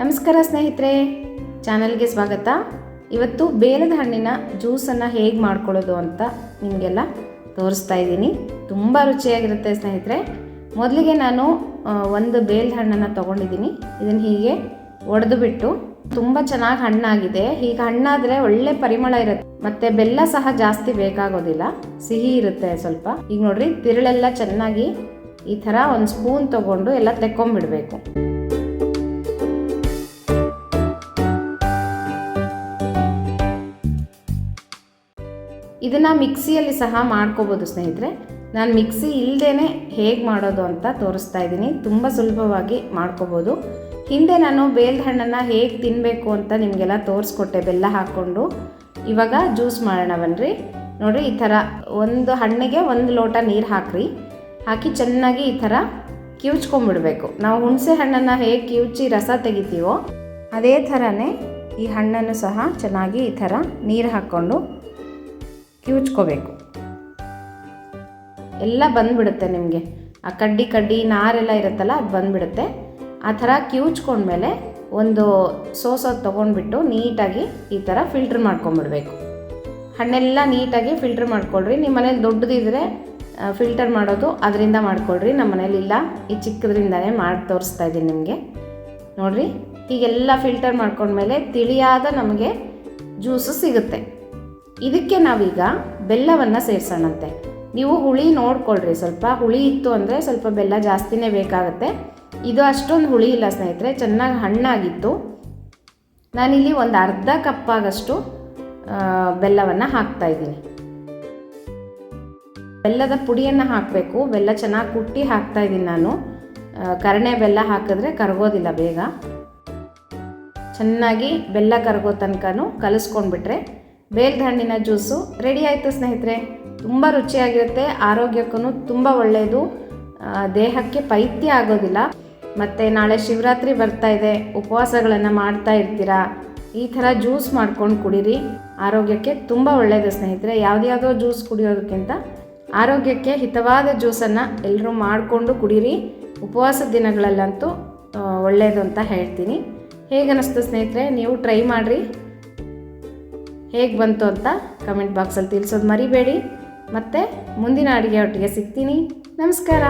ನಮಸ್ಕಾರ ಸ್ನೇಹಿತರೆ. ಚಾನಲ್ಗೆ ಸ್ವಾಗತ. ಇವತ್ತು ಬೇಲದ ಹಣ್ಣಿನ ಜ್ಯೂಸನ್ನು ಹೇಗೆ ಮಾಡ್ಕೊಳ್ಳೋದು ಅಂತ ನಿಮಗೆಲ್ಲ ತೋರಿಸ್ತಾ ಇದ್ದೀನಿ. ತುಂಬ ರುಚಿಯಾಗಿರುತ್ತೆ ಸ್ನೇಹಿತರೆ. ಮೊದಲಿಗೆ ನಾನು ಒಂದು ಬೇಲದ ಹಣ್ಣನ್ನು ತೊಗೊಂಡಿದ್ದೀನಿ. ಇದನ್ನು ಹೀಗೆ ಒಡೆದು ಬಿಟ್ಟು ತುಂಬ ಚೆನ್ನಾಗಿ ಹಣ್ಣಾಗಿದೆ. ಹೀಗೆ ಹಣ್ಣಾದರೆ ಒಳ್ಳೆ ಪರಿಮಳ ಇರುತ್ತೆ. ಮತ್ತು ಬೆಲ್ಲ ಸಹ ಜಾಸ್ತಿ ಬೇಕಾಗೋದಿಲ್ಲ. ಸಿಹಿ ಇರುತ್ತೆ ಸ್ವಲ್ಪ. ಈಗ ನೋಡ್ರಿ, ತಿರುಳೆಲ್ಲ ಚೆನ್ನಾಗಿ ಈ ಥರ ಒಂದು ಸ್ಪೂನ್ ತೊಗೊಂಡು ಎಲ್ಲ ತೆಕ್ಕೊಂಬಿಡ್ಬೇಕು. ಇದನ್ನು ಮಿಕ್ಸಿಯಲ್ಲಿ ಸಹ ಮಾಡ್ಕೋಬೋದು ಸ್ನೇಹಿತರೆ. ನಾನು ಮಿಕ್ಸಿ ಇಲ್ಲದೇ ಹೇಗೆ ಮಾಡೋದು ಅಂತ ತೋರಿಸ್ತಾ ಇದ್ದೀನಿ. ತುಂಬ ಸುಲಭವಾಗಿ ಮಾಡ್ಕೋಬೋದು. ಹಿಂದೆ ನಾನು ಬೇಲ್ದ ಹಣ್ಣನ್ನು ಹೇಗೆ ತಿನ್ನಬೇಕು ಅಂತ ನಿಮಗೆಲ್ಲ ತೋರಿಸ್ಕೊಟ್ಟೆ, ಬೆಲ್ಲ ಹಾಕ್ಕೊಂಡು. ಇವಾಗ ಜ್ಯೂಸ್ ಮಾಡೋಣ ಬನ್ನಿರಿ ನೋಡಿರಿ, ಈ ಥರ ಒಂದು ಹಣ್ಣಿಗೆ ಒಂದು ಲೋಟ ನೀರು ಹಾಕ್ರಿ. ಹಾಕಿ ಚೆನ್ನಾಗಿ ಈ ಥರ ಕಿವುಚ್ಕೊಂಡ್ಬಿಡ್ಬೇಕು ನಾವು ಹುಣಸೆ ಹಣ್ಣನ್ನು ಹೇಗೆ ಕಿವುಚಿ ರಸ ತೆಗಿತೀವೋ, ಅದೇ ಥರನೇ ಈ ಹಣ್ಣನ್ನು ಸಹ ಚೆನ್ನಾಗಿ ಈ ಥರ ನೀರು ಹಾಕ್ಕೊಂಡು ಕಿವುಚ್ಕೋಬೇಕು. ಎಲ್ಲ ಬಂದ್ಬಿಡುತ್ತೆ ನಿಮಗೆ. ಆ ಕಡ್ಡಿ ಕಡ್ಡಿ ನಾರೆಲ್ಲ ಇರುತ್ತಲ್ಲ, ಅದು ಬಂದ್ಬಿಡುತ್ತೆ. ಆ ಥರ ಕಿವುಚ್ಕೊಂಡ್ಮೇಲೆ ಒಂದು ಸೋಸೋದು ತೊಗೊಂಡ್ಬಿಟ್ಟು ನೀಟಾಗಿ ಈ ಥರ ಫಿಲ್ಟ್ರ್ ಮಾಡ್ಕೊಂಬಿಡ್ಬೇಕು. ಹಣ್ಣೆಲ್ಲ ನೀಟಾಗಿ ಫಿಲ್ಟ್ರ್ ಮಾಡ್ಕೊಳ್ರಿ. ನಿಮ್ಮ ಮನೇಲಿ ದೊಡ್ಡದಿದ್ರೆ ಫಿಲ್ಟರ್ ಮಾಡೋದು ಅದರಿಂದ ಮಾಡ್ಕೊಳ್ರಿ. ನಮ್ಮ ಮನೇಲಿ ಇಲ್ಲ, ಈ ಚಿಕ್ಕದ್ರಿಂದಲೇ ಮಾಡಿ ತೋರಿಸ್ತಾ ಇದ್ದೀನಿ ನಿಮಗೆ. ನೋಡಿರಿ, ಹೀಗೆಲ್ಲ ಫಿಲ್ಟರ್ ಮಾಡ್ಕೊಂಡ್ಮೇಲೆ ತಿಳಿಯಾದ ನಮಗೆ ಜ್ಯೂಸು ಸಿಗುತ್ತೆ. ಇದಕ್ಕೆ ನಾವೀಗ ಬೆಲ್ಲವನ್ನು ಸೇರಿಸೋಣಂತೆ. ನೀವು ಹುಳಿ ನೋಡ್ಕೊಳ್ರಿ. ಸ್ವಲ್ಪ ಹುಳಿ ಇತ್ತು ಅಂದರೆ ಸ್ವಲ್ಪ ಬೆಲ್ಲ ಜಾಸ್ತಿನೇ ಬೇಕಾಗುತ್ತೆ. ಇದು ಅಷ್ಟೊಂದು ಹುಳಿ ಇಲ್ಲ ಸ್ನೇಹಿತರೆ, ಚೆನ್ನಾಗಿ ಹಣ್ಣಾಗಿತ್ತು. ನಾನಿಲ್ಲಿ ಒಂದು ಅರ್ಧ ಕಪ್ಪಾಗಷ್ಟು ಬೆಲ್ಲವನ್ನು ಹಾಕ್ತಾ ಇದ್ದೀನಿ. ಬೆಲ್ಲದ ಪುಡಿಯನ್ನು ಹಾಕಬೇಕು. ಬೆಲ್ಲ ಚೆನ್ನಾಗಿ ಕುಟ್ಟಿ ಹಾಕ್ತಾ ಇದ್ದೀನಿ ನಾನು. ಕರಣೆ ಬೆಲ್ಲ ಹಾಕಿದ್ರೆ ಕರಗೋದಿಲ್ಲ ಬೇಗ. ಚೆನ್ನಾಗಿ ಬೆಲ್ಲ ಕರಗೋ ತನಕನೂ ಕಲಿಸ್ಕೊಂಡ್ಬಿಟ್ರೆ ಬೇಲ್ದ ಹಣ್ಣಿನ ಜ್ಯೂಸು. ರೆಡಿ ಆಯಿತು ಸ್ನೇಹಿತರೆ. ತುಂಬ ರುಚಿಯಾಗಿರುತ್ತೆ ಆರೋಗ್ಯಕ್ಕೂ ತುಂಬ ಒಳ್ಳೆಯದು ದೇಹಕ್ಕೆ ಪೈತ್ಯ ಆಗೋದಿಲ್ಲ. ಮತ್ತು ನಾಳೆ ಶಿವರಾತ್ರಿ ಬರ್ತಾ ಇದೆ. ಉಪವಾಸಗಳನ್ನು ಮಾಡ್ತಾ ಇರ್ತೀರಾ? ಈ ಥರ ಜ್ಯೂಸ್ ಮಾಡ್ಕೊಂಡು ಕುಡೀರಿ. ಆರೋಗ್ಯಕ್ಕೆ ತುಂಬ ಒಳ್ಳೆಯದು ಸ್ನೇಹಿತರೆ. ಯಾವುದ್ಯಾವುದೋ ಜ್ಯೂಸ್ ಕುಡಿಯೋದಕ್ಕಿಂತ ಆರೋಗ್ಯಕ್ಕೆ ಹಿತವಾದ ಜ್ಯೂಸನ್ನು ಎಲ್ಲರೂ ಮಾಡಿಕೊಂಡು ಕುಡೀರಿ. ಉಪವಾಸ ದಿನಗಳಲ್ಲಂತೂ ಒಳ್ಳೆಯದು ಅಂತ ಹೇಳ್ತೀನಿ. ಹೇಗನ್ನಿಸ್ತು ಸ್ನೇಹಿತರೆ? ನೀವು ಟ್ರೈ ಮಾಡಿರಿ. ಹೇಗೆ ಬಂತು ಅಂತ ಕಮೆಂಟ್ ಬಾಕ್ಸಲ್ಲಿ ತಿಳಿಸೋದು ಮರಿಬೇಡಿ. ಮತ್ತು ಮುಂದಿನ ಅಡುಗೆ ಒಟ್ಟಿಗೆ ಸಿಗ್ತೀನಿ. ನಮಸ್ಕಾರ.